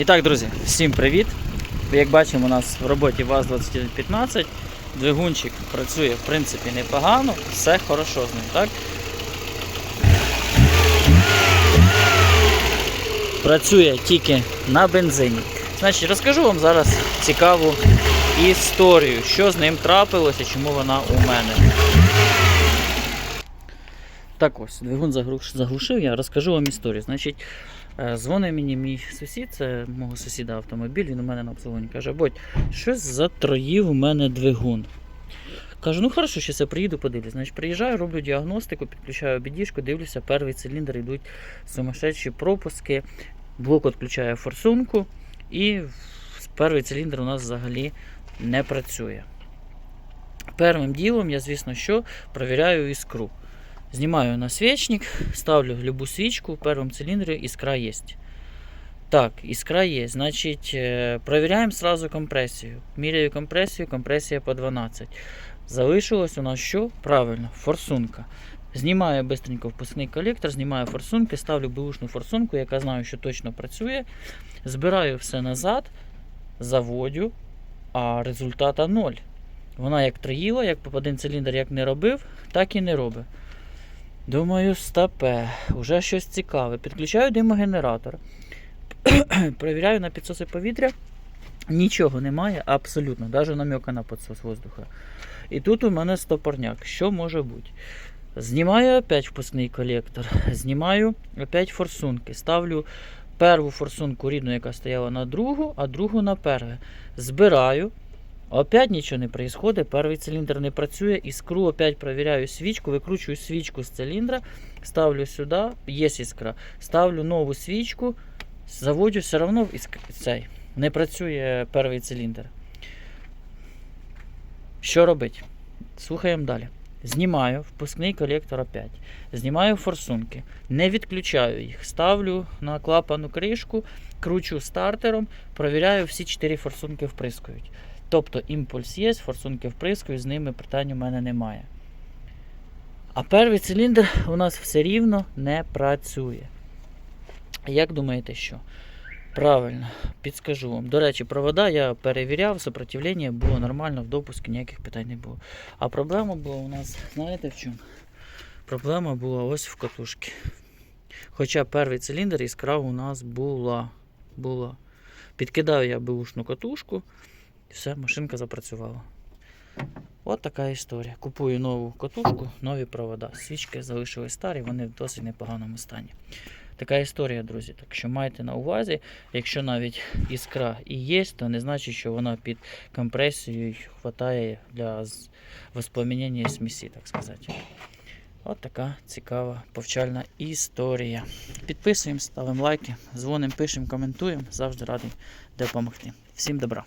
І так, друзі, всім привіт! Як бачимо, у нас в роботі ВАЗ-2115. Двигунчик працює в принципі непогано, все хорошо з ним, так? Працює тільки на бензині. Значить, розкажу вам зараз цікаву історію, що з ним трапилося, чому вона у мене. Так ось, двигун заглуш- заглушив, я розкажу вам історію. Значить, е, дзвонить мені мій сусід, це мого сусіда автомобіль, він у мене на обслуговуванні каже, будь, щось затроїв у мене двигун. Кажу, ну хорошо, ще я приїду, подивлюсь. Значить, приїжджаю, роблю діагностику, підключаю обідішку, дивлюся, перший циліндр йдуть сумасшедші пропуски, блок відключає форсунку, і перший циліндр у нас взагалі не працює. Першим ділом я, звісно, що провіряю іскру. Знімаю на свічник, ставлю любу свічку, в першому циліндрі іскра є. Так, іскра є. Значить, е, провіряємо сразу компресію. Міряю компресію, компресія по 12. Залишилось у нас що? Правильно, форсунка. Знімаю бистренько впускний колектор, знімаю форсунки, ставлю бушну форсунку, яка знаю, що точно працює. Збираю все назад, заводю, а результата 0. Вона як троїла, як один циліндр як не робив, так і не робить. Думаю, стопе, вже щось цікаве. Підключаю димогенератор. Провіряю на підсоси повітря. Нічого немає, абсолютно, навіть намека на підсос воздуха. І тут у мене стопорняк. Що може бути? Знімаю опять впускний колектор, знімаю опять форсунки. Ставлю перву форсунку рідну, яка стояла на другу, а другу на перве. Збираю. Опять нічого не відбувається, перший циліндр не працює, іскру опять провіряю свічку, викручую свічку з циліндра, ставлю сюди, є іскра, ставлю нову свічку, заводжу, все одно цей, не працює перший циліндр. Що робити? Слухаємо далі. Знімаю впускний колектор опять. Знімаю форсунки, не відключаю їх, ставлю на клапану кришку, кручу стартером, провіряю, всі чотири форсунки вприскують. Тобто імпульс є, форсунки вприскують, з ними питань у мене немає. А перший циліндр у нас все рівно не працює. Як думаєте, що? Правильно, підскажу вам. До речі, провода я перевіряв, сопротивлення було нормально, в допуску ніяких питань не було. А проблема була у нас, знаєте в чому? Проблема була ось в катушці. Хоча перший циліндр іскра у нас була. була. Підкидав я бушну катушку, і все, машинка запрацювала. От така історія. Купую нову катушку, нові провода. Свічки залишились старі, вони в досить непоганому стані. Така історія, друзі. Так що майте на увазі, якщо навіть іскра і є, то не значить, що вона під компресією хватає для воспламенення смісі, так сказати. От така цікава повчальна історія. Підписуємо, ставимо лайки, дзвонимо, пишемо, коментуємо. Завжди радий допомогти. Всім добра!